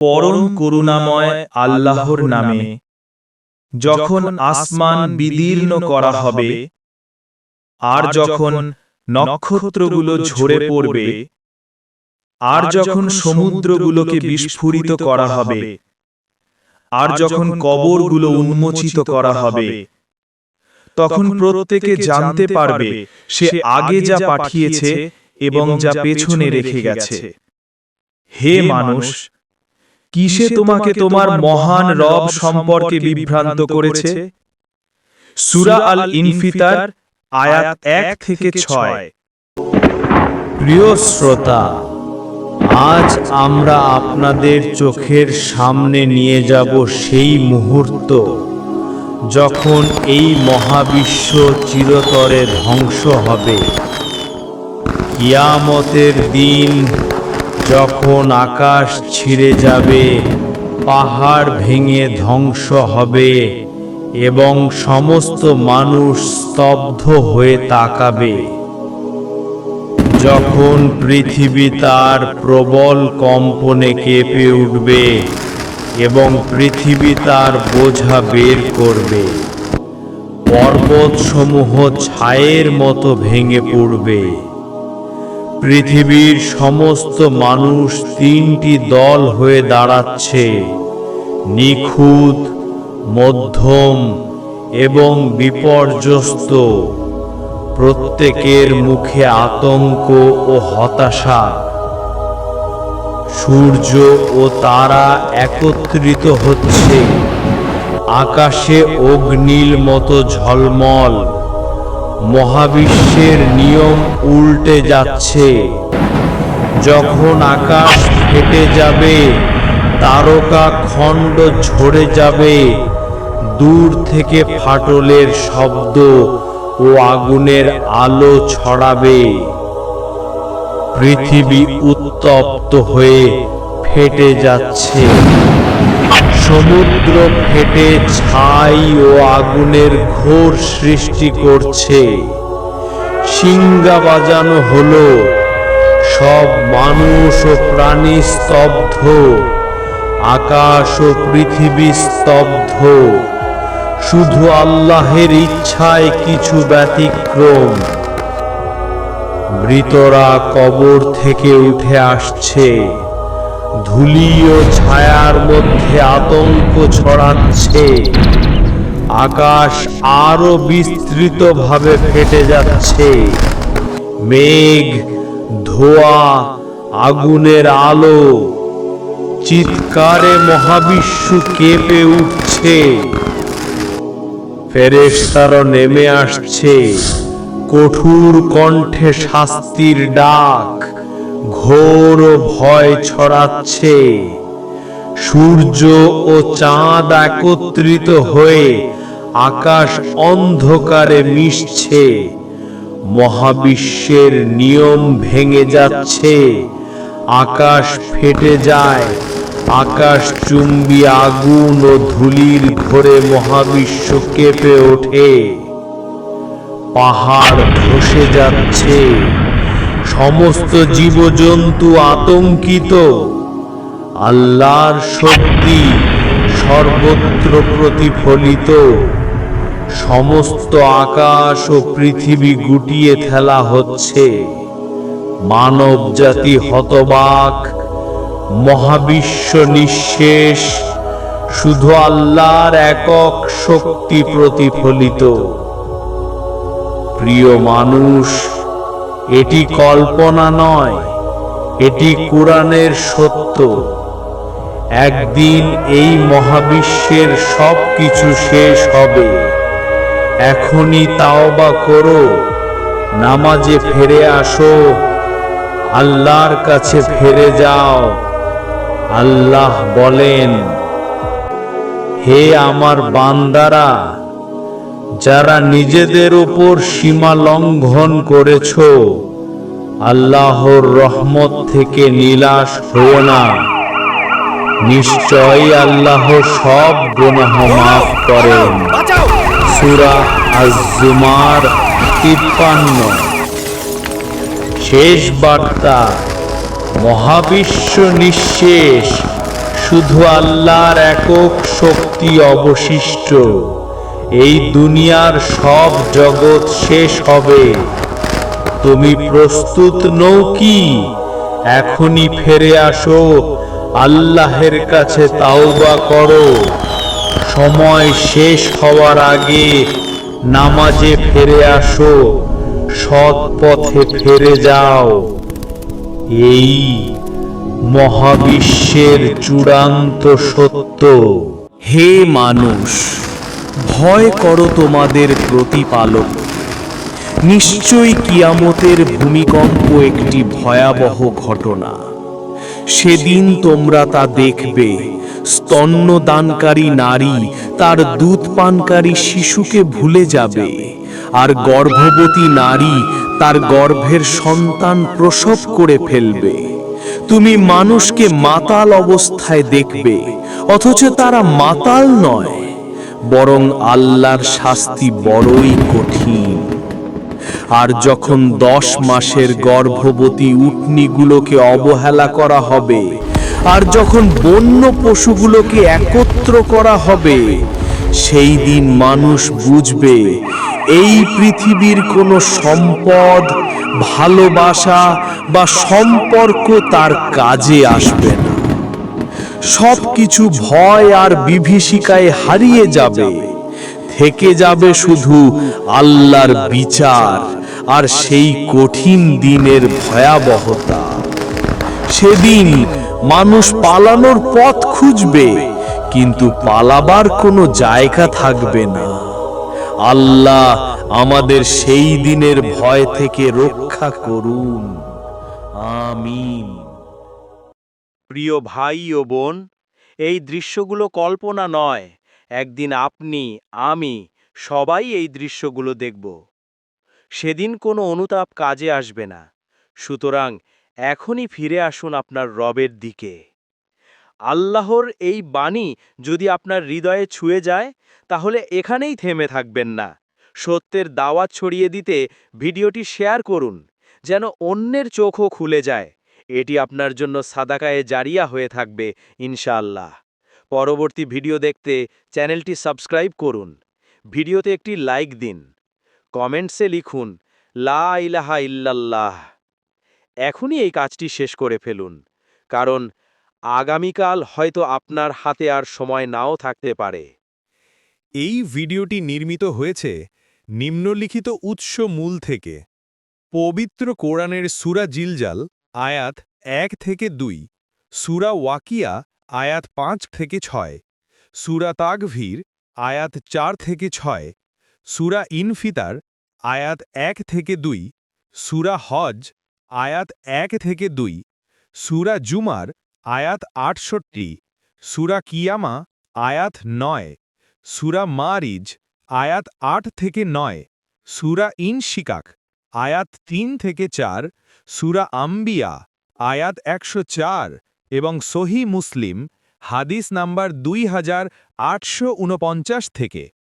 পরম করুণাময় আল্লাহর নামে। যখন আসমান বিদীর্ণ করা হবে, আর যখন নক্ষত্রগুলো ঝরে পড়বে, আর যখন সমুদ্রগুলোকে বিস্ফোরিত করা হবে, আর যখন কবরগুলো উন্মোচিত করা হবে, তখন প্রত্যেকে জানতে পারবে সে আগে যা পাঠিয়েছে এবং যা পেছনে রেখে গেছে। হে মানুষ কিসে তোমাকে তোমার মহান রব সম্পর্কে বিভ্রান্ত করেছে? সুরা আল ইনফিতার আয়াত এক থেকে ছয়। প্রিয় শ্রোতা আজ আমরা আপনাদের চোখের সামনে নিয়ে যাব সেই মুহূর্ত যখন এই মহাবিশ্ব চিরতরে ধ্বংস হবে। কিয়ামতের দিন যখন আকাশ ছিঁড়ে যাবে, পাহাড় ভেঙে ধ্বংস হবে এবং সমস্ত মানুষ স্তব্ধ হয়ে তাকাবে। যখন পৃথিবী তার প্রবল কম্পনে কেঁপে উঠবে এবং পৃথিবী তার বোঝা বের করবে, পর্বতসমূহ ছায়ের মতো ভেঙে পড়বে। পৃথিবীর সমস্ত মানুষ তিনটি দল হয়ে দাঁড়াচ্ছে। নিখুঁত, মধ্যম এবং বিপর্যস্ত। প্রত্যেকের মুখে আতঙ্ক ও হতাশা। সূর্য ও তারা একত্রিত হচ্ছে। আকাশে অগ্নিল মতো ঝলমল। মহাবিশ্বের নিয়ম উল্টে যাচ্ছে। যখন আকাশ ফেটে যাবে, তারকা খণ্ড ঝরে যাবে। দূর থেকে ফাটলের শব্দ ও আগুনের আলো ছড়াবে। পৃথিবী উত্তপ্ত হয়ে ফেটে যাচ্ছে। সমুদ্র ফেটে ছাই ও আগুনের ঘোর সৃষ্টি করছে। সিঙ্গা বাজানো হলো। সব মানুষ ও প্রাণী স্তব্ধ। আকাশ ও পৃথিবী স্তব্ধ। শুধু আল্লাহের ইচ্ছায় কিছু ব্যতিক্রম। মৃতরা কবর থেকে উঠে আসছে। ধুলি ও ছায়ার মধ্যে আতঙ্ক ছড়াচ্ছে। আকাশ আরও বিস্তৃতভাবে ফেটে যাচ্ছে। মেঘ, ধোয়া, আগুনের আলো, চিৎকারে মহাবিশ্ব কেঁপে উঠছে। ফেরেশতারা নেমে আসছে। কঠোর কণ্ঠে শাস্তির ডাক। ঘোর ভয় ছড়াচ্ছে। সূর্য ও চাঁদ একত্রিত হয়ে আকাশ অন্ধকারে মিশছে। মহাবিশ্বের নিয়ম ভেঙে যাচ্ছে। আকাশ ফেটে যায়। আকাশ চুম্বি আগুন ও ধুলির ঘোরে মহাবিশ্ব কেঁপে ওঠে। পাহাড় ধসে যাচ্ছে। সমস্ত জীবজন্তু আতঙ্কিত। আল্লাহর শক্তি সর্বত্র প্রতিফলিত। সমস্ত আকাশ ও পৃথিবী গুটিয়ে ফেলা হচ্ছে। মানব জাতি হতবাক। মহাবিশ্ব নিঃশেষ। শুধু আল্লাহর একক শক্তি প্রতিফলিত। প্রিয় মানুষ এটি কল্পনা নয়, এটি কোরআনের সত্য। একদিন এই মহাবিশ্বের সব কিছু শেষ হবে। এখনই তাওবা করো, নামাজে ফিরে আসো, আল্লাহর কাছে ফিরে যাও। আল্লাহ বলেন, হে আমার বান্দারা যারা নিজেদের উপর সীমা লঙ্ঘন করেছ আল্লাহর রহমত থেকে নিলাশ হও না। নিশ্চয়ই আল্লাহ সব গুনাহ মাফ করেন। সূরা আজ-জুমার 53 শেষ বার্তা মহাবিশ্ব নিঃশেষ শুধু আল্লাহর একক শক্তি অবশিষ্ট। এই দুনিয়ার সব জগৎ শেষ হবে। তুমি প্রস্তুত নও কি? এখনই ফিরে আসো। আল্লাহের কাছে তাওবা করো। সময় শেষ হওয়ার আগে নামাজে ফিরে আসো। সৎ পথে ফিরে যাও। এই মহাবিশ্বের চূড়ান্ত সত্য। হে মানুষ! ভয় করো তোমাদের প্রতিপালক। নিশ্চয়ই কিয়ামতের ভূমিকম্প একটি ভয়াবহ ঘটনা। সেদিন তোমরা তা দেখবে। স্তন্যদানকারী নারী তার দুধ পানকারী শিশুকে ভুলে যাবে। আর গর্ভবতী নারী তার গর্ভের সন্তান প্রসব করে ফেলবে। তুমি মানুষকে মাতাল অবস্থায় দেখবে, অথচ তারা মাতাল নয়। বরং আল্লাহর শাস্তি বড়ই কঠিন। আর যখন দশ মাসের গর্ভবতী উটনিগুলোকে অবহেলা করা হবে, আর যখন বন্য পশুগুলোকে একত্র করা হবে, সেই দিন মানুষ বুঝবে, এই পৃথিবীর কোনো সম্পদ, ভালোবাসা বা সম্পর্ক তার কাজে আসবে না। সবকিছু ভয় আর বিভীষিকায় হারিয়ে যাবে। থেকে যাবে শুধু আল্লাহর বিচার আর সেই কঠিন দিনের ভয়াবহতা। সেদিন মানুষ পালানোর পথ খুঁজবে, কিন্তু পালাবার কোনো জায়গা থাকবে না। আল্লাহ আমাদের সেই দিনের ভয় থেকে রক্ষা করুন। আমিন। প্রিয় ভাই ও বোন, এই দৃশ্যগুলো কল্পনা নয়, একদিন আপনি, আমি, সবাই এই দৃশ্যগুলো দেখব। সেদিন কোনো অনুতাপ কাজে আসবে না। সুতরাং এখনই ফিরে আসুন আপনার রবের দিকে। আল্লাহর এই বাণী যদি আপনার হৃদয়ে ছুঁয়ে যায়, তাহলে এখানেই থেমে থাকবেন না। সত্যের দাওয়াত ছড়িয়ে দিতে ভিডিওটি শেয়ার করুন, যেন অন্যের চোখও খুলে যায়। এটি আপনার জন্য সাদাকায়ে জারিয়া হয়ে থাকবে, ইনশাআল্লাহ। পরবর্তী ভিডিও দেখতে চ্যানেলটি সাবস্ক্রাইব করুন। ভিডিওতে একটি লাইক দিন। কমেন্টসে লিখুন, লা ইলাহা ইল্লাল্লাহ। এখনই এই কাজটি শেষ করে ফেলুন, কারণ আগামীকাল হয়তো আপনার হাতে আর সময় নাও থাকতে পারে। এই ভিডিওটি নির্মিত হয়েছে নিম্নলিখিত উৎস মূল থেকে। পবিত্র কোরআনের সুরা জিলজাল আয়াত এক থেকে দুই। সুরা ওয়াকিয়া আয়াত পাঁচ থেকে ছয়। সুরা তাগভীর আয়াত চার থেকে ছয়। সুরা ইনফিতার আয়াত এক থেকে দুই। সুরা হজ আয়াত এক থেকে দুই। সুরা জুমার আয়াত আটষট্টি। সুরা কিয়ামা আয়াত নয়। সুরা মারিজ আয়াত আট থেকে নয়। সুরা ইনশিকাক আয়াত তিন থেকে চার, সুরা আম্বিয়া, আয়াত একশো চার এবং সহি মুসলিম, হাদিস নাম্বার দুই হাজার আটশো উনপঞ্চাশ থেকে।